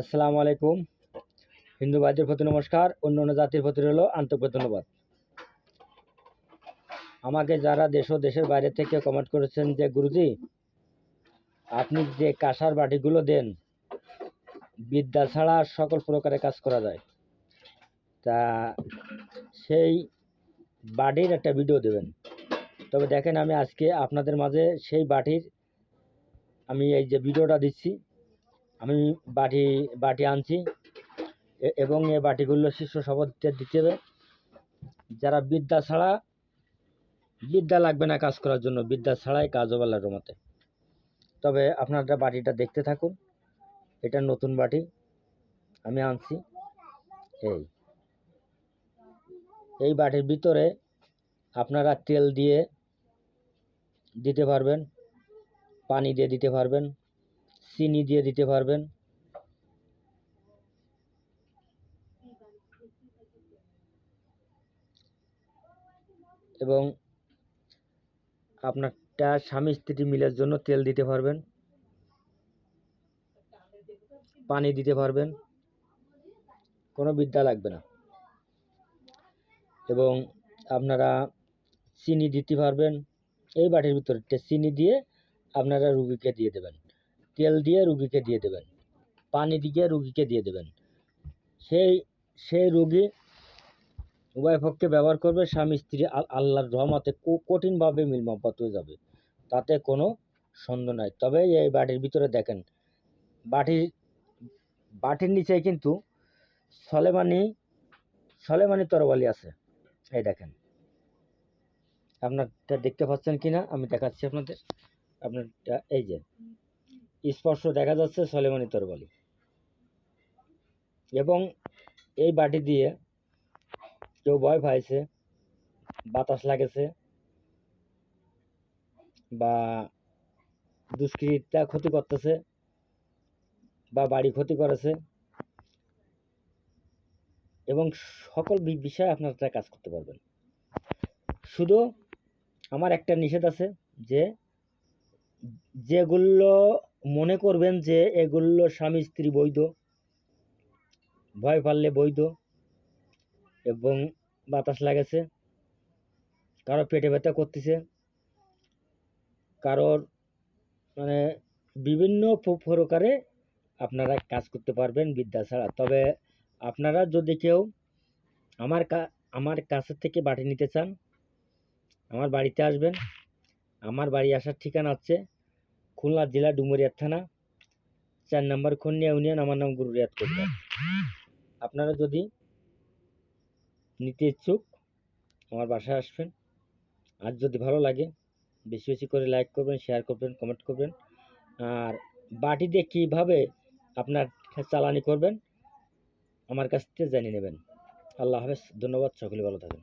আসসালামু আলাইকুম। হিন্দু ভাইদের প্রতি নমস্কার, অন্য অন্য জাতির প্রতি রইল আন্তরিক ধন্যবাদ। আমাকে যারা দেশ ও দেশের বাইরে থেকে কমেন্ট করেছেন যে, গুরুজি, আপনি যে কাঁসার বাটিগুলো দেন, বিদ্যা ছাড়া সকল প্রকারের কাজ করা যায়। তা সেই বাটির একটা ভিডিও দেবেন। তবে দেখেন আমি আজকে আপনাদের মাঝে সেই বাটির আমি এই যে ভিডিওটা দিচ্ছি আমি বাটি বাটি আনছি এবং এ বাটিগুলো শিষ্য সবরদের দিতে হবে। যারা বিদ্যা ছাড়া, বিদ্যা লাগবে না কাজ করার জন্য, বিদ্যা ছাড়াই কাজ হবে মতে তবে আপনারা বাটিটা দেখতে থাকুন, এটা নতুন বাটি, আমি আনছি, এই। এই বাটির ভিতরে আপনারা তেল দিয়ে দিতে পারবেন, পানি দিয়ে দিতে পারবেন চিনি দিয়ে দিতে পারবেন। এবং আপনার আপনারটা স্বামী স্ত্রী মিলের জন্য তেল দিতে পারবেন। পানি দিতে পারবেন। কোনো বিদ্যা লাগবে না। এবং আপনারা চিনি দিতে পারবেন। এই বাটির ভিতরে চিনি দিয়ে আপনারা রুগীকে দিয়ে দেবেন। তেল দিয়ে রুগীকে দিয়ে দেবেন। পানি দিয়ে রুগীকে দিয়ে দেবেন। সেই সেই রুগী উভয় পক্ষে ব্যবহার করবে, স্বামী, স্ত্রী আল- আল্লাহর রহমতে কঠিনভাবে মিল হয়ে যাবে। তাতে কোনো সন্দেহ নাই। তবে এই বাটির ভিতরে দেখেন, বাটির বাটির নিচে কিন্তু সলেমানি সলেমানি তরবালি আছে। এই দেখেন। আপনারটা দেখতে পাচ্ছেন কিনা? আমি দেখাচ্ছি আপনাদের। আপনারটা, এই যে। স্পষ্ট দেখা যাচ্ছে সলেমানি তরবালি এবং এই বাটি দিয়ে কেউ ভয় পাইছে, বাতাস লাগেছে বা দুষ্কৃতিটা ক্ষতি করতেছে বা বাড়ি ক্ষতি করেছে এবং সকল বিষয়ে আপনারা কাজ করতে পারবেন। শুধু আমার একটা নিষেধ আছে যে যেগুলো মনে করবেন যে এগুলো স্বামী স্ত্রী বৈধ, ভয় পারলে বৈধ এবং বাতাস লাগেছে, কারও পেটে ব্যথা করতেছে, কারোর মানে বিভিন্ন প্রকারে আপনারা কাজ করতে পারবেন বিদ্যা ছাড়া। তবে আপনারা যদি কেউ আমার আমার কাছের থেকে বাটি নিতে চান, আমার বাড়িতে আসবেন, আমার বাড়ি আসার ঠিকানা হচ্ছে খুলনা জেলা ডুমুরিয়া থানা, চার নম্বর খন্ডিয়া ইউনিয়ন, আমার নাম গুরু রিয়াদ কোটবাই আপনারা যদি নিতে ইচ্ছুক, আমার বাসায় আসবেন। আর যদি ভালো লাগে, বেশি বেশি করে লাইক করবেন শেয়ার করবেন কমেন্ট করবেন। আর বাটি দিয়ে কীভাবে আপনার চালানি করবেন, আমার কাছ থেকে জানিয়ে নেবেন। আল্লাহ হাফেজ, ধন্যবাদ, সকলে ভালো থাকেন